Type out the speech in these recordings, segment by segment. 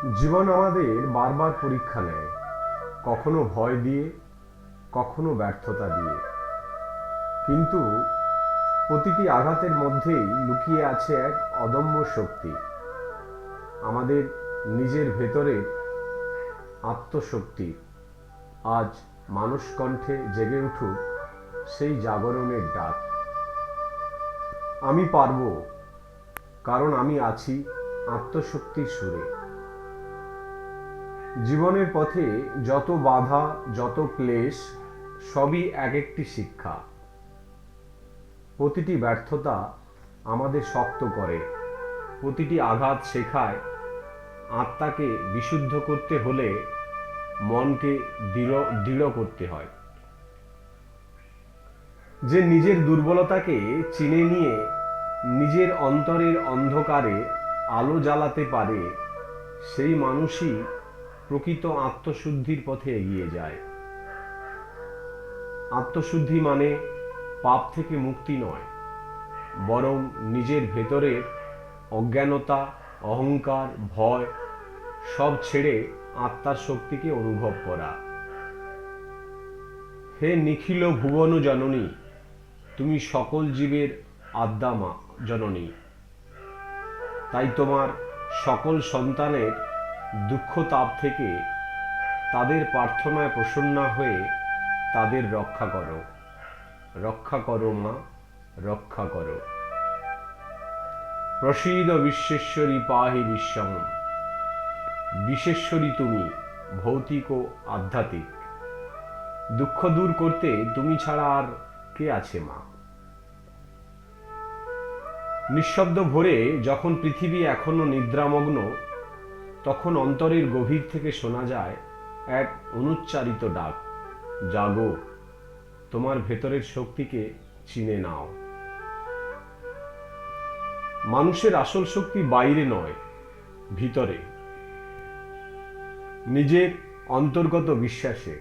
জীবন আমাদের বারবার পরীক্ষা নেয়। কখনো ভয় দিয়ে, কখনো ব্যর্থতা দিয়ে। কিন্তু প্রতিটি আঘাতের মধ্যেই লুকিয়ে আছে এক অদম্য শক্তি। আমাদের নিজের ভেতরের আত্মশক্তি। আজ মানুষ কণ্ঠে জেগে উঠুক সেই জাগরণের ডাক। আমি পারব, কারণ আমি আছি আত্মশক্তির সুরে। জীবনের পথে যত বাধা, যত ক্লেশ, সবই এক একটি শিক্ষা। প্রতিটি ব্যর্থতা আমাদের শক্ত করে। প্রতিটি আঘাত শেখায়। আত্মাকে বিশুদ্ধ করতে হলে মনকে দৃঢ় দৃঢ় করতে হয়। যে নিজের দুর্বলতাকে চিনে নিয়ে নিজের অন্তরের অন্ধকারে আলো জ্বালাতে পারে, সেই মানুষই প্রকৃত আত্মশুদ্ধির পথে এগিয়ে যায়। আত্মশুদ্ধি মানে পাপ থেকে মুক্তি নয়, বরং নিজের ভেতরে অজ্ঞানতা, অহংকার, ভয় সব ছেড়ে আত্মার শক্তিকে অনুভব করা। হে নিখিল ভুবন জননী, তুমি সকল জীবের আদ্যামা জননী। তাই তোমার সকল সন্তানের দুঃখ তাপ থেকে তাদের প্রার্থনায় প্রসন্না হয়ে তাদের রক্ষা করো। রক্ষা করো মা, রক্ষা করো। প্রসীদ বিশ্বেশ্বরী পাহি বিশ্বম বিশেশ্বরী তুমি ভৌতিক ও আধ্যাত্মিক। দুঃখ দূর করতে তুমি ছাড়া আর কে আছে মা? নিঃশব্দ ভোরে যখন পৃথিবী এখনও নিদ্রামগ্ন তখন অন্তরের গভীর থেকে শোনা যায় এক অনুচ্চারিত ডাক, জাগো, তোমার ভেতরের শক্তিকে চিনে নাও। মানুষের আসল শক্তি বাইরে নয়, ভিতরে। নিজের অন্তর্গত বিশ্বাসে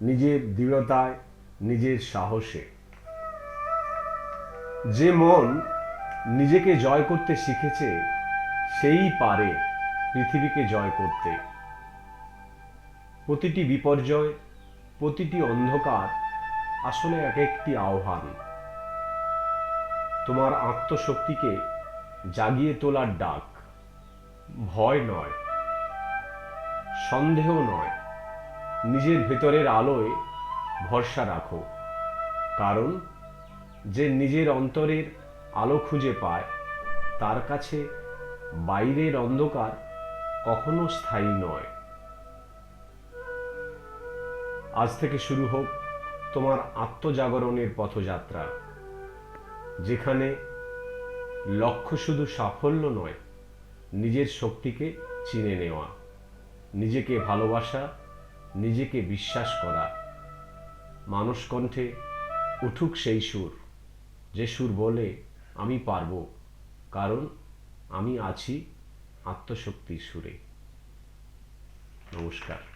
নিজের দৃঢ়তায় নিজের সাহসে। যে মন নিজেকে জয় করতে শিখেছে, সেই পারে। পৃথিবীকে জয় করতে। প্রতিটি বিপর্যয়, প্রতিটি অন্ধকার আসলে এক একটি আহ্বান। তোমার আত্মশক্তিকে জাগিয়ে তোলার ডাক। ভয় নয়, সন্দেহ নয়, নিজের ভেতরের আলোয় ভরসা রাখো। কারণ, যে নিজের অন্তরের আলো খুঁজে পায়, তার কাছে বাইরের অন্ধকার কখনো স্থায়ী নয়। আজ থেকে শুরু হোক তোমার আত্মজাগরণের পথযাত্রা, যেখানে লক্ষ্য শুধু সাফল্য নয়, নিজের শক্তিকে চিনে নেওয়া, নিজেকে ভালোবাসা, নিজেকে বিশ্বাস করা। মানুষ কণ্ঠে উঠুক সেই সুর, যে সুর বলে, আমি পারব, কারণ আমি আছি আত্মশক্তির সুরে। নমস্কার।